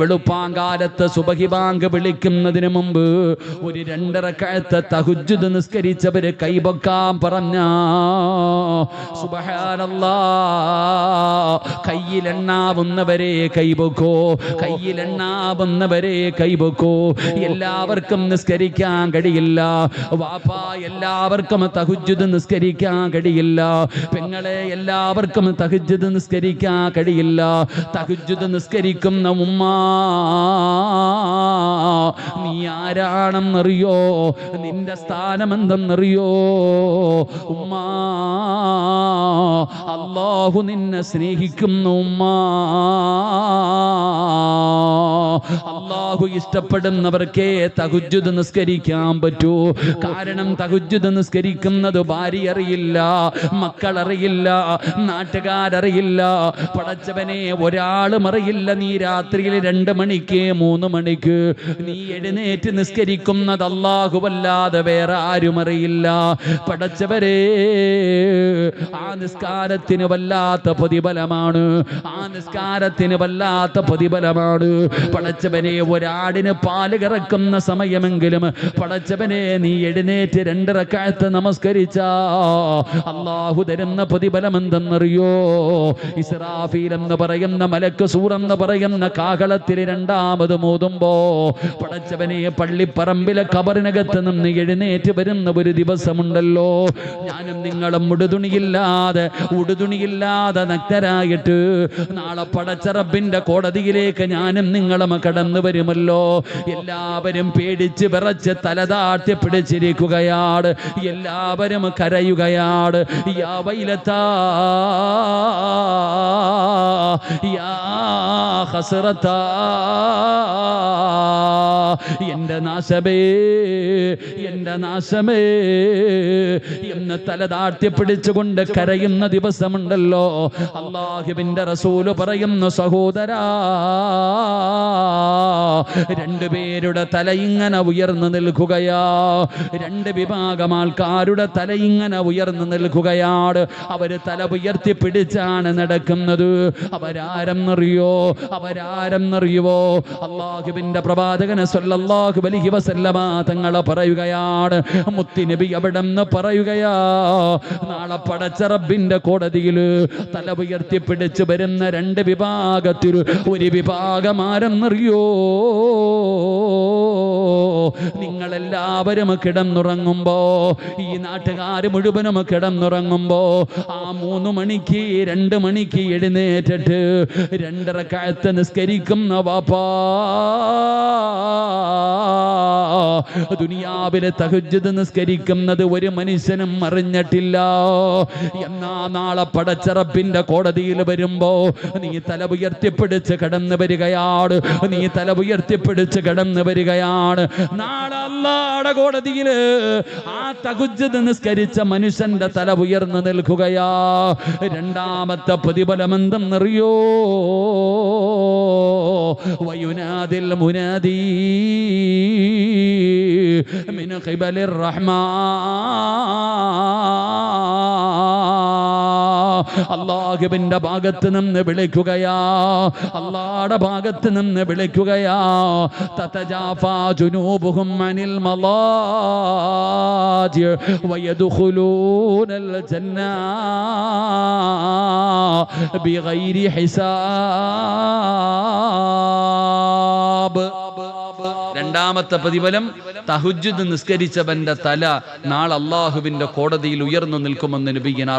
വെളുപ്പാങ്കാലത്ത് സുബഹി ബാങ്ക് വിളിക്കുന്നതിന് മുമ്പ് ഒരു രണ്ടര കഴുത്ത് തഹുജുദ് നിസ്കരിച്ചവര് കൈപൊക്കാൻ പറഞ്ഞ കയ്യിലെണ്ണാവുന്നവരെ കൈപൊക്കോ കയ്യിലെണ്ണാവുന്നവരെ കൈപൊക്കോ. എല്ലാവർക്കും നിസ്കരിക്കാൻ കഴിയില്ല. വാപ്പ എല്ലാവർക്കും തഹുജുദ് നിസ്കരിക്കാൻ കഴിയില്ല. പെങ്ങളെ എല്ലാവർക്കും തഹുജുദ് നിസ്കരിക്കാൻ കഴിയില്ല. തഹുജുദ് നിസ്കരിക്കുന്ന ഉമ്മ നീ ആരാണെന്നറിയോ? നിന്റെ സ്ഥാനം എന്തെന്നറിയോ ഉമ്മ അള്ളാഹു നിന്നെ സ്നേഹിക്കുന്നു ഉമ്മ. അള്ളാഹു ഇഷ്ടപ്പെടുന്നവർക്കേ തകുജുദ് നിസ്കരിക്കാൻ പറ്റൂ. കാരണം തകുജുദ് നിസ്കരിക്കുന്നത് ഭാര്യ അറിയില്ല മക്കൾ അറിയില്ല നാട്ടുകാരറിയില്ല പടച്ചവനെ ഒരാളും അറിയില്ല. നീ രാത്രിയിൽ രണ്ട് മണിക്ക് മൂന്ന് മണിക്ക് നീ എഴുന്നേറ്റ് നിസ്കരിക്കുന്നത് അല്ലാഹുവല്ലാതെ വേറെ ആരും അറിയില്ല. പടച്ചവരെ ആ നിസ്കാരത്തിന് വല്ലാത്ത പ്രതിഫലമാണ്. ആ നിസ്കാരത്തിന് വല്ലാത്ത പ്രതിഫലമാണ്. പടച്ചവനെ ഒരാടിന് പാൽ കറക്കുന്ന സമയമെങ്കിലും പടച്ചവനെ നീ എഴുന്നേറ്റ് രണ്ടിറക്കാലത്ത് നമസ്കരിച്ച. അള്ളാഹു തരുന്ന പ്രതിഫലം എന്തെന്നറിയോ ഇസ്രാഫീൽ എന്ന് പറയുന്ന മലക്ക് സൂർ എന്ന് പറയുന്ന കാഹളത്തിൽ രണ്ടാമത് മോതുമ്പോ പടച്ചവനെ പള്ളിപ്പറമ്പിലെ കബറിനകത്ത് നിന്ന് എഴുന്നേറ്റ് വരുന്ന ഒരു ദിവസമുണ്ടല്ലോ. ഞാനും നിങ്ങളും ഉടുതുണിയില്ലാതെ ഉടുതുണിയില്ലാതെ നഗ്നരായിട്ട് നാളെ പടച്ചറബിന്റെ കോടതിയിലേക്ക് ഞാനും നിങ്ങളും കടന്നു വരുമല്ലോ എല്ലാവരും പേടിച്ച് വിറച്ച് തലതാട്ടി പിടിച്ചിരിക്കുകയാണ്. എല്ലാവരും കരയുകയാണ്. യാ യാ നാശമേ എന്റെ നാശമേ എന്ന് തലതാഴ്ത്തി പിടിച്ചുകൊണ്ട് കരയുന്ന ദിവസമുണ്ടല്ലോ. അള്ളാഹിബിന്റെ റസൂൽ പറയുന്നു സഹോദരാ രണ്ടുപേരുടെ തല ഇങ്ങനെ ഉയർന്നു നിൽക്കുകയാ. രണ്ട് വിഭാഗം ആൾക്കാരുടെ തല ഇങ്ങനെ ഉയർന്നു നിൽക്കുകയാണ്. അവർ തല ഉയർത്തി പിടിച്ചാണ് നടക്കുന്നത്. അവരാരെന്നറിയോ? അവരാരെന്നറിയുവോ? അള്ളാഹുബിന്റെ പ്രവാചകനെ സല്ലല്ലാഹു അലൈഹി വസല്ലമ തങ്ങളെ പറയുകയാണ്. മുത്തിനബി അവിടെ നിന്ന് പറയുകയാ? നാളെ പടച്ച റബ്ബിന്റെ കോടതിയിൽ തല ഉയർത്തി പിടിച്ച് വരുന്ന രണ്ട് വിഭാഗത്തിൽ ഒരു വിഭാഗം ആരെന്നറിയോ? നിങ്ങളെല്ലാവരും കിടന്നുറങ്ങുമ്പോ ഈ നാട്ടുകാർ മുഴുവനും കിടന്നുറങ്ങുമ്പോ ആ മൂന്ന് മണിക്ക് രണ്ട് മണിക്ക് എഴുന്നേറ്റിട്ട് രണ്ടര കാലത്ത് നിസ്കരിക്കുന്ന വാപ്പാ ദുനിയാവിലെ തഹജ്ജുദ് നിസ്കരിക്കുന്നത് ഒരു മനുഷ്യനും അറിഞ്ഞിട്ടില്ല. എന്നാ നാളെ പടച്ചറപ്പിന്റെ കോടതിയിൽ വരുമ്പോ നീ തല ഉയർത്തിപ്പിടിച്ച് കടന്നു വരികയാണ്. നീ തല ഉയർത്തിപ്പിടിച്ച് കടന്നു വരികയാണ്. നാളെ അല്ലാടെ കോടതിയിൽ ആ തഹജ്ജുദ് നിസ്കരിച്ച മനുഷ്യന്റെ തല ഉയർന്നു നിൽക്കുകയാ. രണ്ടാമത്തെ പ്രതിഫലം എന്തെന്നറിയോ? വയുനാദിൽ മുനാദി. من قبل الرحمن അള്ളാഹുവിന്റെ ഭാഗത്ത് നിന്ന് വിളിക്കുകയാ അള്ളാടെ ഭാഗത്ത് നിന്ന് വിളിക്കുകയാ തതജാഫാ ജുനൂബുഹും അനിൽ മലാജി വയദ്ഖുലൂനൽ ജന്ന ബിഗൈരി ഹിസാബ് രണ്ടാമത്തെ പ്രതിഫലം തഹുജുദ് നിസ്കരിച്ചവന്റെ തല നാളെ അള്ളാഹുവിന്റെ കോടതിയിൽ ഉയർന്നു നിൽക്കുമെന്ന് നബിയന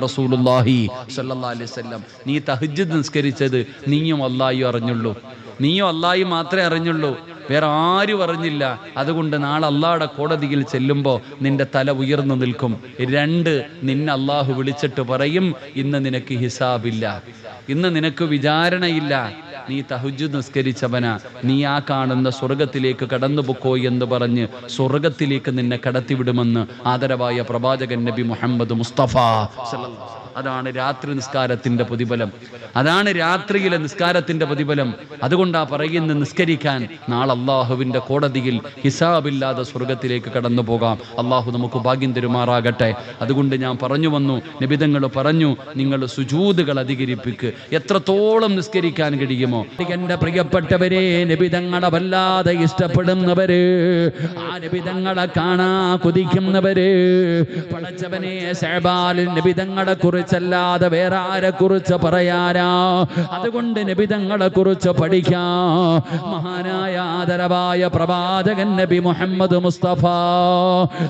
അലൈഹി വസല്ലം. നീ തഹുജുദ് നിസ്കരിച്ചത് നീയും അള്ളാഹിയും അറിഞ്ഞുള്ളൂ. നീയും അള്ളാഹി മാത്രമേ അറിഞ്ഞുള്ളൂ. വേറെ ആരും അറിഞ്ഞില്ല. അതുകൊണ്ട് നാളെ അള്ളാഹുടെ കോടതിയിൽ ചെല്ലുമ്പോൾ നിന്റെ തല ഉയർന്നു നിൽക്കും. രണ്ട് നിന്നെ അള്ളാഹു വിളിച്ചിട്ട് പറയും ഇന്ന് നിനക്ക് ഹിസാബില്ല. ഇന്ന് നിനക്ക് വിചാരണയില്ല. നീ തഹുജു നിസ്കരിച്ചവന. നീ ആ കാണുന്ന സ്വർഗത്തിലേക്ക് കടന്നു പൊക്കോ എന്ന് പറഞ്ഞ് സ്വർഗത്തിലേക്ക് നിന്നെ കടത്തിവിടുമെന്ന് ആദരവായ പ്രവാചകൻ നബി മുഹമ്മദ് മുസ്തഫ. സല്ലല്ലാഹു. അതാണ് രാത്രി നിസ്കാരത്തിന്റെ പ്രതിഫലം. അതാണ് രാത്രിയിലെ നിസ്കാരത്തിന്റെ പ്രതിഫലം. അതുകൊണ്ടാ പറയുന്ന നിസ്കരിക്കാൻ നാളെ അള്ളാഹുവിന്റെ കോടതിയിൽ ഹിസാബില്ലാതെ സ്വർഗത്തിലേക്ക് കടന്നു പോകാം. അള്ളാഹു നമുക്ക് ഭാഗ്യം തരുമാറാകട്ടെ. അതുകൊണ്ട് ഞാൻ പറഞ്ഞു വന്നു നിബിതങ്ങൾ പറഞ്ഞു നിങ്ങൾ സുജൂതുകൾ അധികരിപ്പിക്ക്. എത്രത്തോളം നിസ്കരിക്കാൻ കഴിയുമോ? എന്റെ പ്രിയപ്പെട്ടവരെ നിബിതങ്ങളെ വല്ലാതെ ഇഷ്ടപ്പെടുന്നവര് ആ നിബിതങ്ങളെ കാണാ കുതിക്കുന്നവര്. പടച്ചവനെ നിബിതങ്ങളെ കുറിച്ചല്ലാതെ വേറെ ആരെ കുറിച്ച് പറയാനാ? അതുകൊണ്ട് നിബിതങ്ങളെ കുറിച്ച് പഠിക്കാം. മഹാനായ ആദരവായ പ്രവാചകൻ നബി മുഹമ്മദ് മുസ്തഫ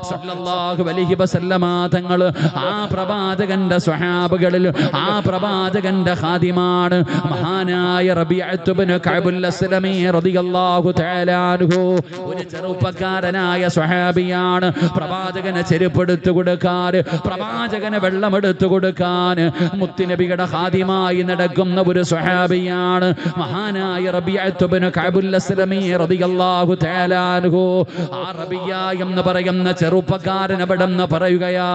സല്ലല്ലാഹു അലൈഹി വസല്ലമ തങ്ങൾ ആ പ്രവാചകന്റെ സ്വഹാബകളിൽ ആ പ്രവാചകന്റെ ഖാദിമാണ് മഹാനായ റബീഅത്ത് ഇബ്നു കഅബുൽ അസ്ലമി റളിയല്ലാഹു തആല അൻഹു. ഒരു ചെറുപ്പക്കാരനായ സ്വഹാബിയാണ്. പ്രവാചകനെ ചെരുപ്പെടുത്തു കൊടുക്കാൻ പ്രവാചകനെ വെള്ളമെടുത്തു കൊടുക്കാൻ മുത്തുനബിയുടെ ഹാദിമായി നടക്കുന്ന ഒരു സ്വഹാബിയാണ്. മഹാനായ എന്ന് പറയുന്ന ചെറുപ്പക്കാരൻ അവിടെ നിന്ന് പറയുകയാ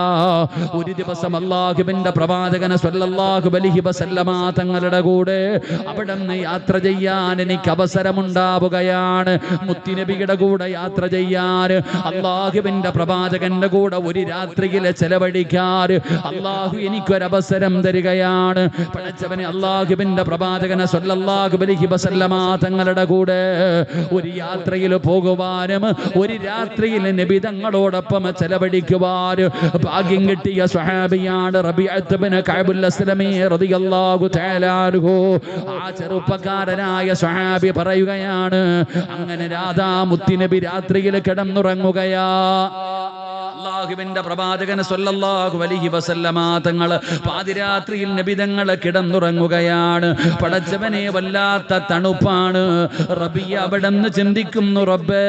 ഒരു ദിവസം അള്ളാഹുബിന്റെ പ്രവാചകന സ്വല്ലാഹു അലൈഹി വസല്ലമ തങ്ങളുടെ കൂടെ അവിടെ നിന്ന് യാത്ര ചെയ്യാൻ എനിക്ക് അവസരമുണ്ടാവുകയാണ്. മുത്തിനബിയുടെ കൂടെ യാത്ര ചെയ്യാൻ അള്ളാഹുബിന്റെ പ്രവാചകന്റെ കൂടെ ഒരു രാത്രിയിലെ ചെലവഴിക്കാൻ അള്ളാഹു എനിക്കൊരവസരം തരികയാണ്. പടച്ചവനെ അള്ളാഹുബിന്റെ പ്രവാചകനെ തങ്ങളുടെ കൂടെ ഒരു യാത്രയിൽ പോകുവാനും ഒരു രാത്രിയിൽ നബി തങ്ങളോടൊപ്പം ചെലവഴിക്കുവാൻ ഭാഗ്യം കിട്ടിയ സ്വഹാബിയാണ് ചെറുപ്പക്കാരനായ സ്വഹാബി പറയുകയാണ് അങ്ങനെ രാധാ മുത്തിനബി രാത്രിയിൽ കിടന്നുറങ്ങുകയാ. അള്ളാഹുവിന്റെ പ്രവാചകൻ അലൈഹി വസല്ലമ തങ്ങൾ പാതിരാത്രിയിൽ നബിതങ്ങൾ കിടന്നുറങ്ങുകയാണ്. പടച്ചവനെ വല്ലാത്ത തണുപ്പാണ്. റബിയ അവിടെ നിന്ന് ചിന്തിക്കുന്നു റബ്ബേ.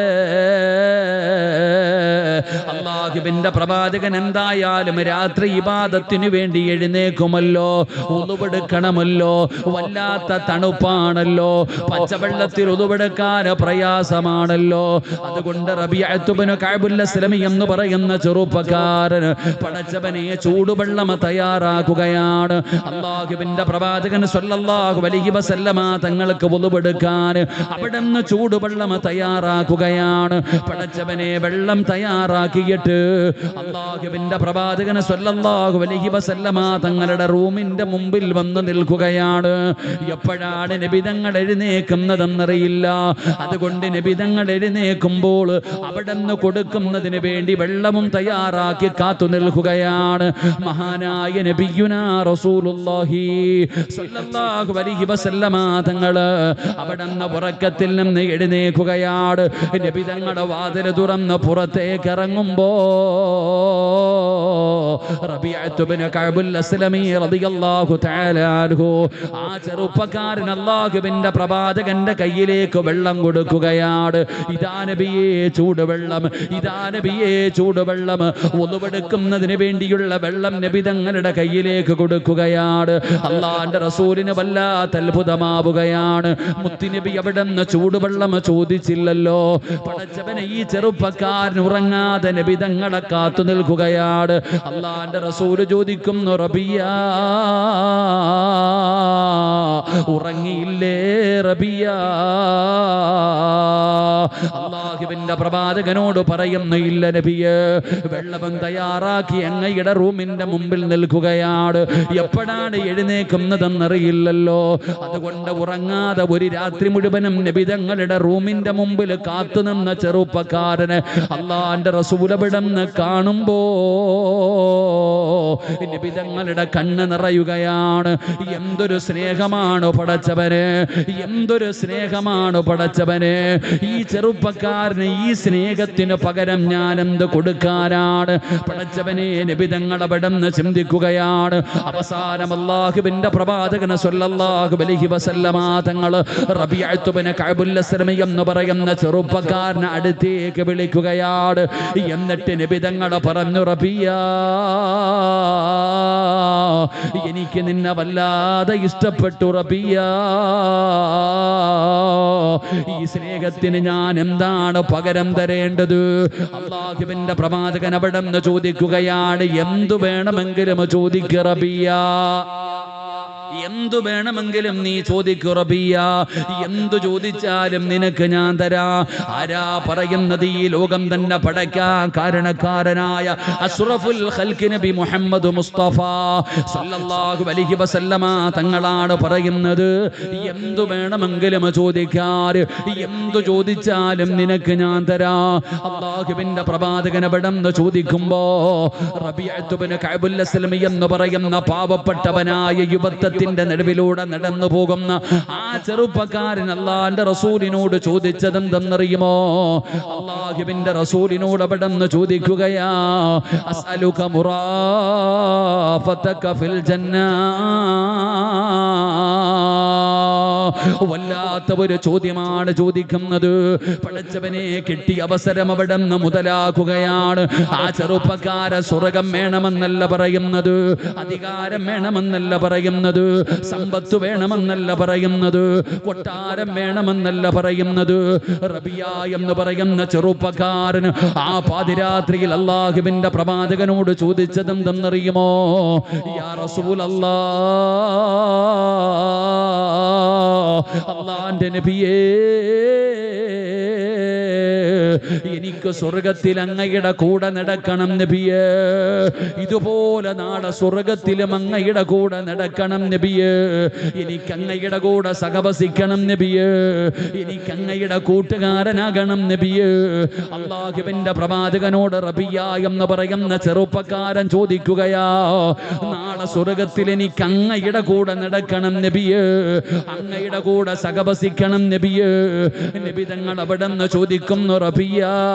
അള്ളാഹുവിന്റെ പ്രവാചകൻ എന്തായാലും രാത്രി ഇബാദത്തിനു വേണ്ടി എഴുന്നേക്കുമല്ലോ. ഉതുവെടുക്കണമല്ലോ വല്ലാത്ത തണുപ്പാണല്ലോ. പച്ചവെള്ളത്തിൽ ഉതുവെടുക്കാൻ പ്രയാസമാണല്ലോ. അതുകൊണ്ട് റബിഅത്തുബിന് കാബുല്ല സ്ലമി എന്ന് പറയുന്ന ചെറുപ്പക്കാരൻ പടച്ചവനെ ചൂടുവെള്ളം തയ്യാറാക്കുകയാണ്. അള്ളാഹുവിന്റെ പ്രവാചകൻ സ്വല്ലല്ലാഹു അലൈഹി വസല്ലമ തങ്ങൾക്ക് ഒതുവെടുക്കാൻ അവിടെ നിന്ന് ചൂടുവെള്ളം തയ്യാറാക്കുകയാണ്. പടച്ചവനെ വെള്ളം തയ്യാറാക്കിയിട്ട് അള്ളാഹുവിന്റെ പ്രവാചകൻ സ്വല്ലല്ലാഹു അലൈഹി വസല്ലമ തങ്ങളുടെ റൂമിന്റെ മുമ്പിൽ വന്ന് നിൽക്കുകയാണ്. എപ്പോഴാണ് നബിതങ്ങൾ എഴുന്നേക്കുന്നതെന്നറിയില്ല. അതുകൊണ്ട് നബിതങ്ങൾ എഴുന്നേക്കുമ്പോൾ അവിടെ നിന്ന് കൊടുക്കുന്നതിന് വേണ്ടി വെള്ളവും തയ്യാറാക്കി കാത്തു നിൽക്കുകയാണ്. മഹാനായ നബിയുനാ റസൂലുള്ളാഹി സ്വല്ലല്ലാഹു അലൈഹി വസല്ലമ തങ്ങൾ അവിടുന്ന് ഉറക്കത്തിൽ നിന്ന് എഴുന്നേക്കുകയാണ് നബിതങ്ങളുടെ വാതിൽ തുറന്ന് പുറത്തേക്ക് ഇറങ്ങുമ്പോ ആ ചെറുപ്പക്കാരൻ അല്ലാഹുവിന്റെ പ്രവാചകന്റെ കയ്യിലേക്ക് വെള്ളം കൊടുക്കുകയാണ്. ഇതാ നബിയേ ചൂടുവെള്ളം. ഇതാ നബിയേ ചൂടുവെള്ളം ഒന്നുവെടുക്കുന്നതിന് വേണ്ടിയുള്ള വെള്ളം നബി തങ്ങളുടെ കയ്യിലേക്ക് കൊടുക്കുകയാണ്. അള്ളാന്റെ റസൂലിന് വല്ലാത്ത അത്ഭുതമാവുകയാണ്. മുത്തുനബി അവിടെ നിന്ന് ചൂടുവെള്ളം ചോദിച്ചില്ലല്ലോ. പടച്ചവനെ ഈ ചെറുപ്പക്കാരൻ ഉറങ്ങാതെ നബി തങ്ങളെ കാത്തു നിൽക്കുകയാണ്. അള്ളാന്റെ റസൂൽ ചോദിക്കുന്നു റബിയ ഉറങ്ങിയില്ലേ റബിയ? അള്ളാഹുവിന്റെ പ്രവാചകനോട് പറയുന്നില്ല നബിയെ വെള്ളവും തയ്യാറാക്കി അങ്ങയുടെ റൂമിന്റെ മുമ്പിൽ നിൽക്കുകയാണ്. എപ്പോഴാണ് എഴുന്നേക്കുന്നതെന്നറിയില്ലല്ലോ അതുകൊണ്ട് ഉറങ്ങാതെ ഒരു രാത്രി മുഴുവനും നബിതങ്ങളുടെ റൂമിന്റെ മുമ്പിൽ കാത്തുനിന്ന ചെറുപ്പക്കാരന് അള്ളാന്റെ റസൂലപിടന്ന് കാണുമ്പോ നബിതങ്ങളുടെ കണ്ണ് നിറയുകയാണ്. എന്തൊരു സ്നേഹമാണ് പടച്ചവന്. എന്തൊരു സ്നേഹമാണ് പടച്ചവന്. ഈ ചെറുപ്പക്കാരന് ഈ സ്നേഹത്തിന് പകരം ഞാൻ എന്ത് കൊടുക്കാനാണ് പടച്ചവനെ നബിതങ്ങൾ അവിടെ നിന്ന് ചിന്തിക്കുകയാണ്. അവസാനം അള്ളാഹുബിന്റെ പ്രവാചകന് സ്വല്ലല്ലാഹു അലൈഹി വസല്ലമ തങ്ങൾ റബീഅത്തുബ്നു കഅബുൽ അസ്ലമി എന്ന് പറയുന്ന ചെറുപ്പക്കാരനെ അടുത്തേക്ക് വിളിക്കുകയാണ്. എന്നിട്ട് നബിതങ്ങൾ പറഞ്ഞു റബിയ എനിക്ക് നിന്നെ വല്ലാതെ ഇഷ്ടപ്പെട്ടു റബിയ ഈ സ്നേഹത്തിന് ഞാൻ എന്താണ് പകരം തരേണ്ടത്? അള്ളാഹുവിന്റെ പ്രവാചകൻ അവിടെ നിന്ന് ചോദിക്കുകയാണ് എന്തു വേണമെങ്കിലും ചോദിക്കുക റബിയ എന്തു വേണമെങ്കിലും നീ ചോദിക്കു റബിയ. എന്തു ചോദിച്ചാലും നിനക്ക് ഞാൻ തരാ. ആരാ പറയുന്നത് ഈ ലോകം തന്നെ പടയ്ക്കാൻ കാരണക്കാരനായ അസ്റഫുൽ നബി മുഹമ്മദ് മുസ്തഫ സല്ലല്ലാഹു അലൈഹി വസല്ലമ തങ്ങളാണ് പറയുന്നത്. എന്തു വേണമെങ്കിലും ചോദിക്കാറ് എന്തു ചോദിച്ചാലും നിനക്ക് ഞാൻ തരാ. അള്ളാഹുവിന്റെ പ്രവാചകൻ എവിടെന്ന് ചോദിക്കുമ്പോ റബിയത്തുബിന് കഅബുൽ അസ്ലമി എന്ന് പറയുന്ന പാവപ്പെട്ടവനായ യുവത്വത്തിന്റെ നടുവിലൂടെ നടന്നു പോകുന്ന ആ ചെറുപ്പക്കാരൻ അള്ളാന്റെ റസൂലിനോട് ചോദിച്ചതെന്തെന്നറിയുമോ? അള്ളാഹുവിന്റെ റസൂലിനോട് അവിടെന്ന് ചോദിക്കുകയാ മുറാഫതക ഫിൽ ജന്നാ. വല്ലാത്ത ഒരു ചോദ്യമാണ് ചോദിക്കുന്നത്. പഠിച്ചവനെ കിട്ടിയ അവസരം അവിടെ നിന്ന് മുതലാക്കുകയാണ്. ആ ചെറുപ്പക്കാര സ്വർഗം വേണമെന്നല്ല പറയുന്നത്. അധികാരം വേണമെന്നല്ല പറയുന്നത്. സമ്പത്ത് വേണമെന്നല്ല പറയുന്നത്. കൊട്ടാരം വേണമെന്നല്ല പറയുന്നത്. റബിയ എന്ന് പറയുന്ന ചെറുപ്പക്കാരന് ആ പാതിരാത്രിയിൽ അള്ളാഹുവിന്റെ പ്രവാചകനോട് ചോദിച്ചതെന്തെന്നറിയുമോ? യാ റസൂൽ അല്ലാ അള്ളാന്റെ നബിയേ എനിക്ക് സ്വർഗത്തിൽ അങ്ങയുടെ കൂടെ നടക്കണം നബിയേ. ഇതുപോലെ നാളെ സ്വർഗത്തിലും അങ്ങയുടെ കൂടെ നടക്കണം നബിയേ. എനിക്ക് അങ്ങയുടെ കൂടെ സഹവസിക്കണം നബിയേ. എനിക്ക് അങ്ങയുടെ കൂട്ടുകാരനാകണം നബിയേ. അള്ളാഹുവിന്റെ പ്രവാചകനോട് റബിയ എന്ന് പറയുന്ന ചെറുപ്പക്കാരൻ ചോദിക്കുകയാ നാളെ സ്വർഗത്തിൽ എനിക്ക് അങ്ങയുടെ കൂടെ നടക്കണം നബിയേ. അങ്ങയുടെ കൂടെ സഹവസിക്കണം നബിയേ. നബി തങ്ങൾ അവിടെ നിന്ന് ചോദിക്കുന്നു റബിയ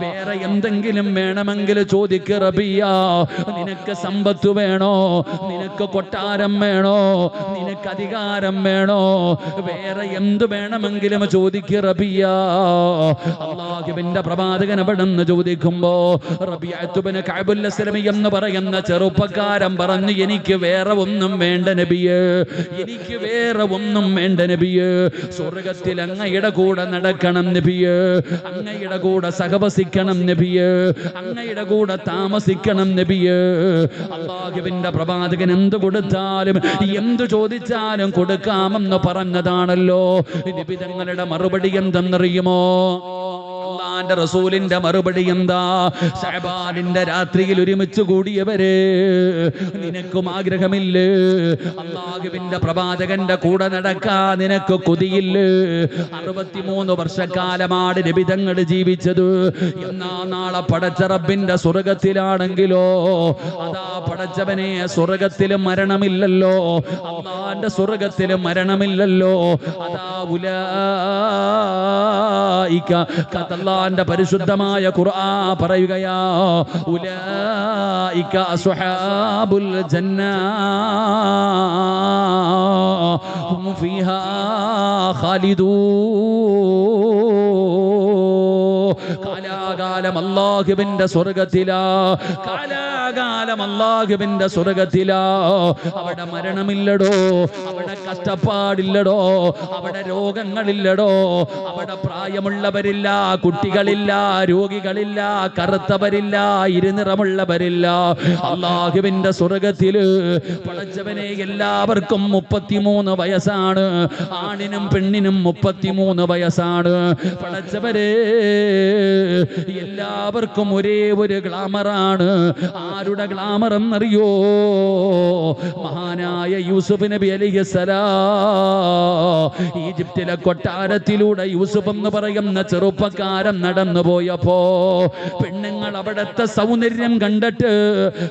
വേറെ എന്തെങ്കിലും വേണമെങ്കിൽ ചോദിക്ക റബിയ. നിനക്ക് സമ്പത്ത് വേണോ? നിനക്ക് കൊട്ടാരം വേണോ? നിനക്ക് അധികാരം വേണോ? വേറെ എന്ത് വേണമെങ്കിലും ചോദിക്ക റബിയ. അള്ളാഹുവിന്റെ പ്രവാചകൻ അവിടെ നിന്ന് ചോദിക്കുമ്പോ റബിയത്തുബിന് കഅബുൽ അസ്ലമി എന്ന് പറയുന്ന ചെറുപ്പക്കാരൻ പറഞ്ഞു എനിക്ക് വേറെ ഒന്നും വേണ്ട നബിയേ. എനിക്ക് വേറെ ഒന്നും വേണ്ട നബിയേ. സ്വർഗത്തിൽ അങ്ങയുടെ കൂടെ നടക്കണം നബിയേ അങ്ങയുടെ കൂടെ സഹവസിക്കണം നബിയേ അങ്ങയുടെ കൂടെ താമസിക്കണം നബിയേ. അള്ളാഹുവിന്റെ പ്രവാചകൻ എന്ത് കൊടുത്താലും എന്ത് ചോദിച്ചാലും കൊടുക്കാമെന്ന് പറഞ്ഞതാണല്ലോ. നബി തങ്ങളുടെ മറുപടി എന്തെന്നറിയുമോ? അള്ളാന്റെ റസൂലിന്റെ മറുപടി എന്താ? ഷഹബാനിന്റെ രാത്രിയിൽ ഒരുമിച്ച് കൂടിയവരെ നിനക്കും ആഗ്രഹമില്ലേ? അള്ളാഹുവിന്റെ പ്രവാചകന്റെ കൂടെ നടക്കാ നിനക്ക് കൊതിയില്ലേ? അറുപത്തിമൂന്ന് വർഷക്കാലമാണ് രബിതങ്ങൾ ജീവിച്ചത്. എന്നാ നാളെ പടച്ച റബ്ബിന്റെ സ്വർഗത്തിലാണെങ്കിലോ? അതാ പടച്ചവനെ സ്വർഗത്തിലും മരണമില്ലല്ലോ. അള്ളാന്റെ സ്വർഗത്തിലും മരണമില്ലല്ലോ. അതാ ഉലായിക്ക കതല്ലാന്റെ പരിശുദ്ധമായ ഖുർആ പറയുകയാ ഉലായിക അസ്ഹാബുൽ കാലാകാലം അള്ളാഹുവിന്റെ സ്വർഗത്തിലാ കാലാകാലം അള്ളാഹുവിന്റെ സ്വർഗത്തിലാ. അവിടെ മരണമില്ലടോ അവിടെ കഷ്ടപ്പാടില്ലടോ അവിടെ രോഗങ്ങളില്ലടോ അവിടെ പ്രായമുള്ളവരില്ല കുട്ടികളില്ല രോഗികളില്ല കറുത്തവരില്ല ഇരുനിറമുള്ളവരില്ല. അള്ളാഹുവിന്റെ സ്വർഗത്തിൽ പടച്ചവനെ എല്ലാവർക്കും മുപ്പത്തിമൂന്ന് വയസ്സാണ്. ആണിനും പെണ്ണിനും മുപ്പത്തിമൂന്ന് വയസ്സാണ്. പടച്ചവരെ എല്ലാവർക്കും ഒരേ ഒരു ഗ്ലാമറാണ്. ആരുടെ ഗ്ലാമർ എന്നറിയോ? മഹാനായ യൂസുഫ് നബി അലിഹസലാ ഈജിപ്തിലെ കൊട്ടാരത്തിലൂടെ യൂസുഫ് എന്ന് പറയുന്ന ചെറുപ്പക്കാരൻ നടന്നു പോയപ്പോ പെണ്ണുങ്ങൾ അവിടത്തെ സൗന്ദര്യം കണ്ടിട്ട്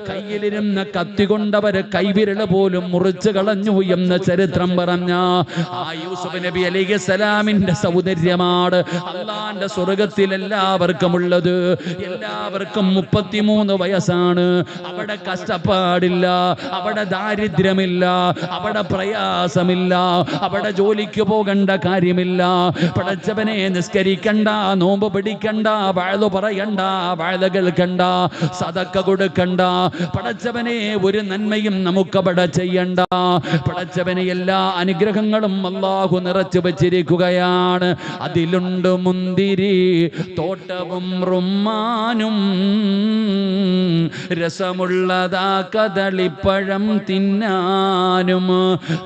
കയ്യിലിരുന്ന കത്തി കൊണ്ടവര് കൈവിരൽ പോലും മുറിച്ചു കളഞ്ഞു എന്ന ചരിത്രം പറഞ്ഞ ആ യൂസുഫ് നബി അലിഹി സലാമിന്റെ സൗന്ദര്യമാണ് അള്ളാന്റെ സ്വർഗത്തിൽ എല്ലാവർക്കും ഉള്ളത് എല്ലാവർക്കും മുപ്പത്തിമൂന്ന് വയസ്സാണ്. അവിടെ കഷ്ടപ്പാടില്ല അവിടെ ദാരിദ്ര്യമില്ല അവിടെ പ്രയാസമില്ല അവിടെ ജോലിക്ക് പോകേണ്ട കാര്യമില്ല. പടച്ചവനെ നിസ്കരിക്കണ്ട നോമ്പ് പിടിക്കണ്ട വാഴ പറയണ്ട വാഴ കേൾക്കണ്ട സതക്ക കൊടുക്കണ്ട. പടച്ചവനെ ഒരു നന്മയും നമുക്കവിടെ ചെയ്യണ്ട. പടച്ചവനെ എല്ലാ അനുഗ്രഹങ്ങളും അള്ളാഹു നിറച്ചു വച്ചിരിക്കുകയാണ്. അതിലുണ്ട് മുന്തിരി തോട്ടവും റുമ്മാനും രസമുള്ളതാ കദളിപ്പഴം തിന്നാനും.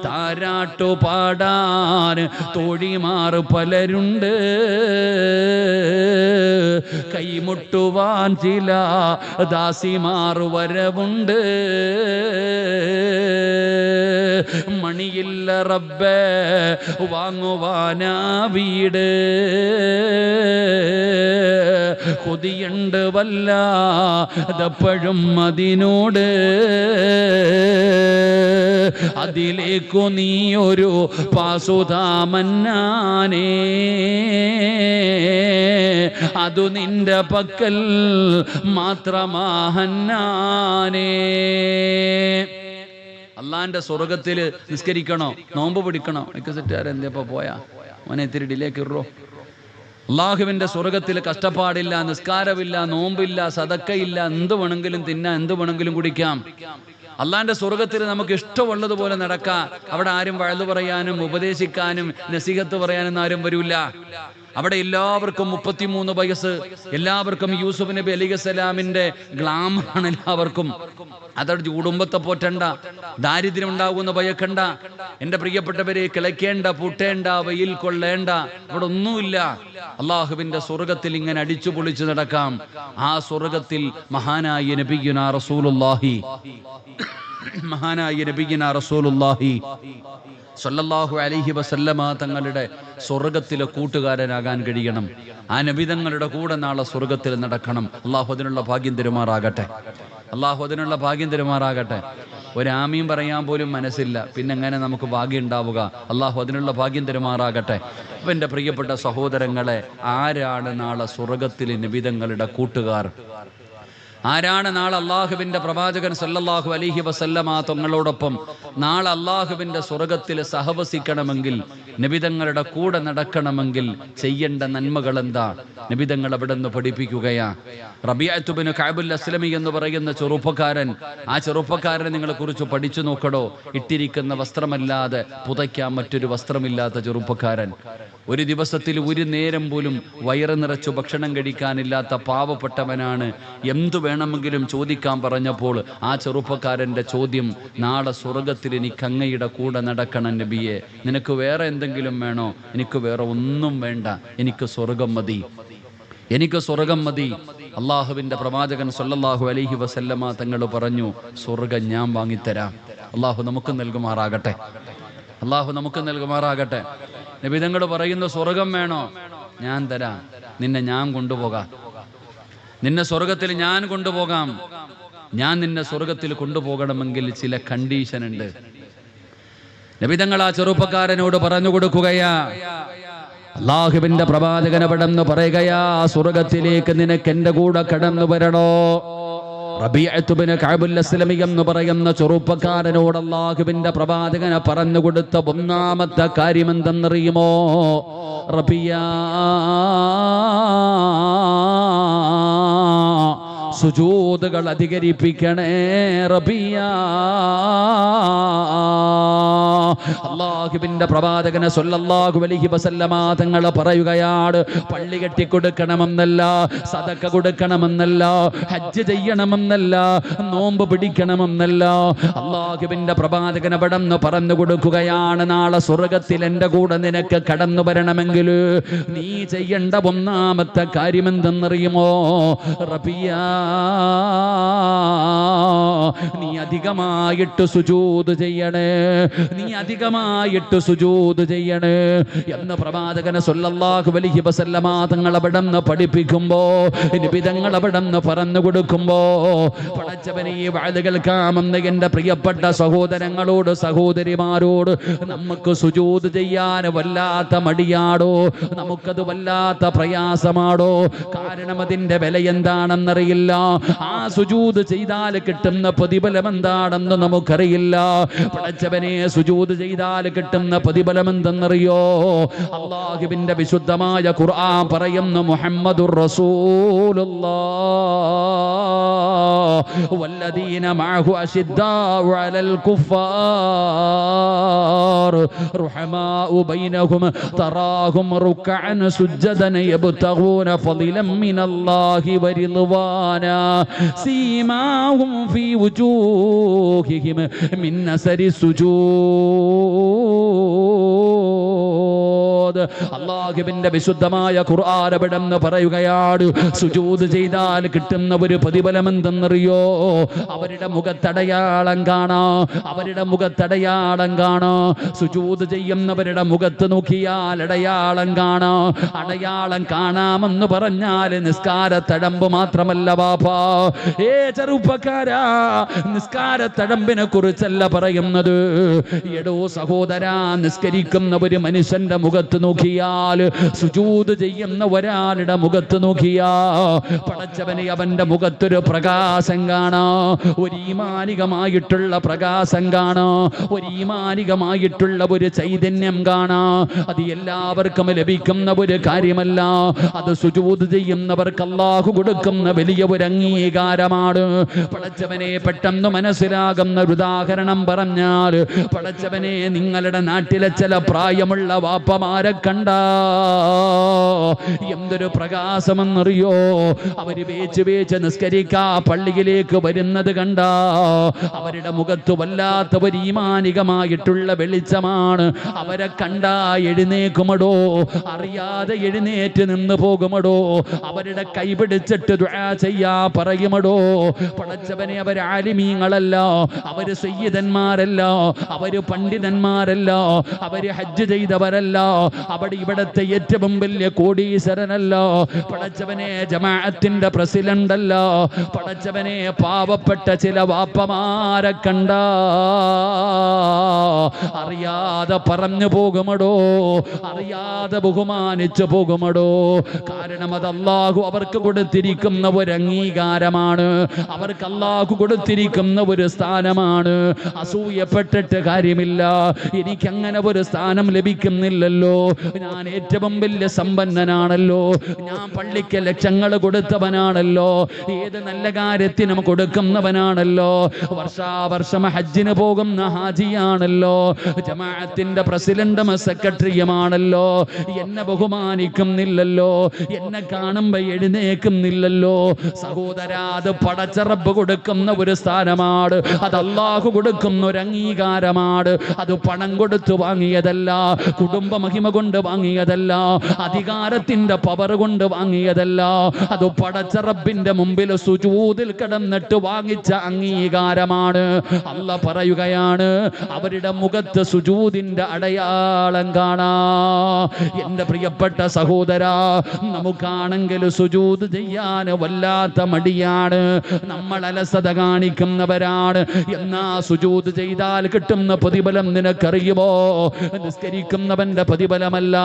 താരാട്ടു പാടാൻ തോഴിമാർ പലരുണ്ട്. കൈമുട്ടുവാൻ ചില ദാസിമാർ വരവുണ്ട്. മണിയില്ല റബ്ബേ വാങ്ങുവാനാ വീട്. കൊതിയുണ്ട് വല്ല അതിനോട് അതിലേക്കു നീ ഒരു പാസുതാമന്നാനേ അതു നിന്റെ പക്കൽ മാത്രമാഹന്നാനേ. അള്ളാന്റെ സ്വർഗത്തിൽ നിസ്കരിക്കണോ? നോമ്പ് പിടിക്കണോ? എനിക്ക് സെറ്റുകാരെന്തിയപ്പോ പോയാ? മോനെ ഇത്തിരി ഡിലേ കിറോ അള്ളാഹുവിന്റെ സ്വർഗത്തിൽ കഷ്ടപ്പാടില്ല നിസ്കാരമില്ല നോമ്പില്ല സതക്കയില്ല എന്ത് വേണമെങ്കിലും തിന്നാം എന്ത് വേണമെങ്കിലും കുടിക്കാം. അള്ളാന്റെ സ്വർഗത്തിൽ നമുക്ക് ഇഷ്ടമുള്ളതുപോലെ നടക്കാം. അവിടെ ആരും വഴുതു പറയാനും ഉപദേശിക്കാനും നസീഹത്ത് പറയാനും ആരും വരില്ല അവിടെ എല്ലാവർക്കും മുപ്പത്തിമൂന്ന് വയസ്സ്. എല്ലാവർക്കും യൂസുഫ് നബി അലി സലാമിന്റെ ഗ്ലാമറാണ് എല്ലാവർക്കും. അതോട് കുടുംബത്തെ പോറ്റണ്ട. ദാരിദ്ര്യം ഉണ്ടാകുന്ന ഭയക്കണ്ട. എന്റെ പ്രിയപ്പെട്ടവരെ കിളയ്ക്കേണ്ട പൂട്ടേണ്ട വെയിൽ കൊള്ളേണ്ട ഇവിടെ ഒന്നുമില്ല. അള്ളാഹുവിന്റെ സ്വർഗത്തിൽ ഇങ്ങനെ അടിച്ചു പൊളിച്ചു നടക്കാം. ആ സ്വർഗത്തിൽ മഹാനായ നബിയുന റസൂലുള്ളാഹി. മഹാനായ നബിയുന റസൂലുള്ളാഹി. സല്ലല്ലാഹു അലൈഹി വസല്ലമ തങ്ങളുടെ സ്വർഗത്തിലെ കൂട്ടുകാരനാകാൻ കഴിയണം. ആ നബിതങ്ങളുടെ കൂടെ നാളെ സ്വർഗത്തിൽ നടക്കണം. അള്ളാഹു അതിനുള്ള ഭാഗ്യം തരുമാറാകട്ടെ. അള്ളാഹു അതിനുള്ള ഭാഗ്യം തരുമാറാകട്ടെ. ഒരാമീം പറയാൻ പോലും മനസ്സില്ല. പിന്നെ എങ്ങനെ നമുക്ക് ഭാഗ്യം ഉണ്ടാവുക? അള്ളാഹു അതിനുള്ള ഭാഗ്യം തരുമാറാകട്ടെ. അപ്പൊ എന്റെ പ്രിയപ്പെട്ട സഹോദരങ്ങളെ ആരാണ് നാളെ സ്വർഗത്തിലെ നിബിതങ്ങളുടെ കൂട്ടുകാർ? ആരാണ് നാളെ അള്ളാഹുബിന്റെ പ്രവാചകൻ സല്ലല്ലാഹു അലൈഹി വസല്ലമ തങ്ങളോടൊപ്പം? നാളെ അള്ളാഹുബിന്റെ സ്വർഗത്തിൽ സഹവസിക്കണമെങ്കിൽ നിബിതങ്ങളുടെ കൂടെ നടക്കണമെങ്കിൽ ചെയ്യേണ്ട നന്മകൾ എന്താ നിബിതങ്ങൾ അവിടെ നിന്ന് പഠിപ്പിക്കുകയാ റബിയാത്തുബിന് കാബുൽ അസ്ലമി എന്ന് പറയുന്ന ചെറുപ്പക്കാരൻ ആ ചെറുപ്പക്കാരനെ നിങ്ങളെ കുറിച്ച് പഠിച്ചു നോക്കടോ. ഇട്ടിരിക്കുന്ന വസ്ത്രമല്ലാതെ പുതയ്ക്കാൻ മറ്റൊരു വസ്ത്രമില്ലാത്ത ചെറുപ്പക്കാരൻ. ഒരു ദിവസത്തിൽ ഒരു നേരം പോലും വയറ് നിറച്ചു ഭക്ഷണം കഴിക്കാനില്ലാത്ത പാവപ്പെട്ടവനാണ്. എന്തു വേണമെങ്കിലും ചോദിക്കാൻ പറഞ്ഞപ്പോൾ ആ ചെറുപ്പക്കാരന്റെ ചോദ്യം നാളെ സ്വർഗത്തിൽ എനിക്ക് അങ്ങയുടെ കൂടെ നടക്കണം നബിയെ. നിനക്ക് വേറെ എന്തെങ്കിലും വേണോ? എനിക്ക് വേറെ ഒന്നും വേണ്ട. എനിക്ക് സ്വർഗം മതി. എനിക്ക് സ്വർഗം മതി. അള്ളാഹുവിന്റെ പ്രവാചകൻ സല്ലല്ലാഹു അലഹി വസല്ലമ തങ്ങൾ പറഞ്ഞു സ്വർഗം ഞാൻ വാങ്ങിത്തരാം. അള്ളാഹു നമുക്ക് നൽകുമാറാകട്ടെ. അള്ളാഹു നമുക്ക് നൽകുമാറാകട്ടെ. നബി തങ്ങൾ പറയുന്ന സ്വർഗം വേണോ? ഞാൻ തരാം. നിന്നെ ഞാൻ കൊണ്ടുപോകാം. നിന്നെ സ്വർഗത്തിൽ ഞാൻ കൊണ്ടുപോകാം. ഞാൻ നിന്നെ സ്വർഗത്തിൽ കൊണ്ടുപോകണമെങ്കിൽ ചില കണ്ടീഷൻ ഉണ്ട്. നബിതങ്ങൾ ആ ചെറുപ്പക്കാരനോട് പറഞ്ഞു കൊടുക്കുകയാ. അള്ളാഹുവിന്റെ പ്രവാചകന പടന്ന് പറയുകയാ സ്വർഗത്തിലേക്ക് നിനക്ക് എന്റെ കൂടെ കടന്നു വരണോ? റബീഅത്തുബ്നു കഅബുൽ അസ്ലമി എന്ന് പറയുന്ന ചെറുപ്പക്കാരനോട് അള്ളാഹുവിന്റെ പ്രവാചകനെ പറഞ്ഞു കൊടുത്ത ഒന്നാമത്തെ കാര്യം എന്തെന്നറിയുമോ? റബിയ സുജൂതുകൾ അധികരിപ്പിക്കണേ റബിയ. അള്ളാഹുബിന്റെ പ്രവാചകനെ സൊല്ലാഹു അലൈഹി വസല്ലമ തങ്ങൾ പറയുകയാണ് പള്ളി കെട്ടിക്കൊടുക്കണമെന്നല്ല സതക്ക കൊടുക്കണമെന്നല്ല ഹജ്ജ് ചെയ്യണമെന്നല്ല നോമ്പ് പിടിക്കണമെന്നല്ല. അള്ളാഹുബിന്റെ പ്രവാചകനെ പടന്ന് പറഞ്ഞു കൊടുക്കുകയാണ് നാളെ സ്വർഗത്തിൽ എന്റെ കൂടെ നിനക്ക് കടന്നു വരണമെങ്കിൽ നീ ചെയ്യേണ്ട ഒന്നാമത്തെ കാര്യമെന്തെന്നറിയുമോ? റബിയ. നീ അധികമായിട്ട് സുജൂത് ചെയ്യണേ. നീ അധികമായിട്ട് സുജൂത് ചെയ്യണേ. എന്ന് പ്രവാചകനെ സൊല്ലാഹു അലൈഹി വസല്ലമ തങ്ങൾ അവിടെ നിന്ന് പഠിപ്പിക്കുമ്പോ നിബിതങ്ങൾ അവിടെ നിന്ന് പറഞ്ഞു കൊടുക്കുമ്പോ പടച്ചവനെ ഈ വാഴ് കേൾക്കാമെന്ന് എന്റെ പ്രിയപ്പെട്ട സഹോദരങ്ങളോട് സഹോദരിമാരോട് നമുക്ക് സുജൂത് ചെയ്യാൻ വല്ലാത്ത മടിയാടോ? നമുക്കത് വല്ലാത്ത പ്രയാസമാടോ? കാരണം അതിന്റെ വില എന്താണെന്നറിയില്ല. ആ സുജൂത് ചെയ്താൽ കിട്ടുന്ന പ്രതിഫലം എന്താണെന്ന് നമുക്കറിയില്ല പടച്ചവനെ സുജൂത് ചെയ്താൽ കിട്ടുന്ന പ്രതിഫലം എന്തെന്നറിയോ അള്ളാഹുവിന്റെ വിശുദ്ധമായ ഖുർആൻ പറയുന്ന മുഹമ്മദുർ റസൂലുള്ളാഹ് والذين معه أشداء على الكفار رحماء بينهم تراهم ركعا سجدا يبتغون فضلا من الله ورضوانا സീമാഹും ഫീ ഉജൂഹിഹിം മിൻ അസരി സുജൂ അത് അള്ളാഹിബിന്റെ വിശുദ്ധമായ ഖുർആാരപടെന്ന് പറയുകയാണ് സുജൂത് ചെയ്താൽ കിട്ടുന്ന ഒരു പ്രതിഫലം എന്തെന്നറിയോ അവരുടെ മുഖത്തടയാളം കാണോ അവരുടെ മുഖത്തടയാളം കാണോ. സുജൂത് ചെയ്യുന്നവരുടെ മുഖത്ത് നോക്കിയാൽ അടയാളം കാണോ. അടയാളം കാണാമെന്ന് പറഞ്ഞാൽ നിസ്കാരത്തഴമ്പ് മാത്രമല്ല ബാപ്പാ. ഏ ചെറുപ്പക്കാരാ നിസ്കാരത്തഴമ്പിനെ കുറിച്ചല്ല പറയുന്നത്. എടോ സഹോദരാ നിസ്കരിക്കുന്ന ഒരു മനുഷ്യന്റെ മുഖത്ത് നോക്കിയാൽ സുജൂത് ചെയ്യുന്ന ഒരാളുടെ മുഖത്ത് നോക്കിയാ പടച്ചവനെ അവന്റെ മുഖത്തൊരു പ്രകാശം കാണാ. ഒരു ഈമാനികമായിട്ടുള്ള പ്രകാശം കാണാ. ഒരു ഈമാനികമായിട്ടുള്ള ഒരു ചൈതന്യം കാണാ. അത് എല്ലാവർക്കും ലഭിക്കുന്ന ഒരു കാര്യമല്ല. അത് സുജൂത് ചെയ്യുന്നവർക്ക് അള്ളാഹു കൊടുക്കുന്ന വലിയ ഒരു അംഗീകാരമാണ്. പടച്ചവനെ പെട്ടെന്ന് മനസ്സിലാകുന്ന ഒരു ഉദാഹരണം പറഞ്ഞാൽ പടച്ചവനെ നിങ്ങളുടെ നാട്ടിലെ ചില പ്രായമുള്ള വാപ്പമാരെ കണ്ട. എന്തൊരു പ്രകാശമെന്നറിയോ? അവർ വേച്ച് വേച്ച് നിസ്കരിക്കാ പള്ളിയിലേക്ക് വരുന്നത് കണ്ട. അവരുടെ മുഖത്ത് വല്ലാത്ത ഒരു ഈമാനികമായിട്ടുള്ള വെളിച്ചമാണ്. അവരെ കണ്ട എഴുന്നേക്കുമടോ? അറിയാതെ എഴുന്നേറ്റ് നിന്ന് പോകുമടോ? അവരുടെ കൈ പിടിച്ചിട്ട് ദുആ ചെയ്യാ പറയുമടോ? പടച്ചവനെ അവർ ആലിമീങ്ങളല്ല. അവർ സയ്യിദന്മാരല്ല. അവർ പണ്ഡിതന്മാരല്ല. അവർ ഹജ്ജ് ചെയ്തവരല്ല. അവിടെ ഇവിടത്തെ ഏറ്റവും വലിയ കോടീശ്വരനല്ലോ. പടച്ചവനെ ജമാഅത്തിന്റെ പ്രസിഡന്റ് പടച്ചവനെ പാവപ്പെട്ട ചില വാപ്പമാരെ കണ്ട. അറിയാതെ പറഞ്ഞു പോകുമടോ? അറിയാതെ ബഹുമാനിച്ചു പോകുമടോ? കാരണം അത് അള്ളാഹു അവർക്ക് കൊടുത്തിരിക്കുന്ന ഒരു അംഗീകാരമാണ്. അവർക്ക് അള്ളാഹു കൊടുത്തിരിക്കുന്ന ഒരു സ്ഥാനമാണ്. അസൂയപ്പെട്ടിട്ട് കാര്യമില്ല. എനിക്ക് അങ്ങനെ ഒരു സ്ഥാനം ലഭിക്കുന്നില്ലല്ലോ. ഞാൻ ഏറ്റവും വലിയ സമ്പന്നനാണല്ലോ. ഞാൻ പള്ളിക്ക് ലക്ഷങ്ങൾ കൊടുത്തവനാണല്ലോ. ഏത് നല്ല കാര്യത്തിനും കൊടുക്കുന്നവനാണല്ലോ. വർഷാവർഷം ഹജ്ജിന് പോകുന്ന ഹാജിയാണല്ലോ. ജമാഅത്തിന്റെ പ്രസിഡന്റും സെക്രട്ടറിയുമാണല്ലോ. എന്നെ ബഹുമാനിക്കുന്നില്ലല്ലോ. എന്നെ കാണുമ്പോ എഴുന്നേക്കുന്നില്ലല്ലോ സഹോദര അത് പടച്ചറപ്പ് കൊടുക്കുന്ന ഒരു സ്ഥാനമാണ്. അത് അള്ളാഹു കൊടുക്കുന്ന ഒരു അംഗീകാരമാണ്. അത് പണം കൊടുത്തു വാങ്ങിയതല്ല. കുടുംബ മഹിമ കൊണ്ട് വാങ്ങിയതല്ല. അധികാരത്തിന്റെ പവർ കൊണ്ട് വാങ്ങിയതല്ല. അത് പടച്ചറബിന്റെ മുമ്പിൽ സുജൂതിൽ കിടന്നിട്ട് വാങ്ങിച്ച അംഗീകാരമാണ്. അല്ല പറയുകയാണ് അവരുടെ മുഖത്ത് സുജൂതിന്റെ അടയാളം കാണാ. എന്റെ പ്രിയപ്പെട്ട സഹോദര നമുക്കാണെങ്കിൽ സുജൂത് ചെയ്യാൻ വല്ലാത്ത മടിയാണ്. നമ്മൾ അലസത കാണിക്കുന്നവരാണ്. എന്നാ സുജൂത് ചെയ്താൽ കിട്ടുന്ന പ്രതിഫലം നിനക്കറിയുമോ? നിസ്കരിക്കുന്നവന്റെ പ്രതിഫലമല്ല.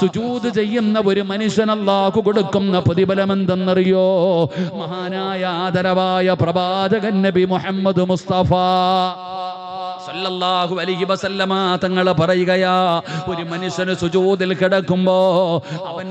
സുജൂത് ചെയ്യുന്ന ഒരു മനുഷ്യൻ അള്ളാഹു കൊടുക്കുന്ന പ്രതിഫലം എന്തെന്നറിയോ മഹാനായ ആദരവായ പ്രവാചകൻ നബി മുഹമ്മദ് മുസ്തഫ. സല്ലല്ലാഹു അലൈഹി വസല്ലമ തങ്ങൾ പറയുകയാ ഒരു മനുഷ്യന് സുജൂതിൽ കിടക്കുമ്പോ അവൻ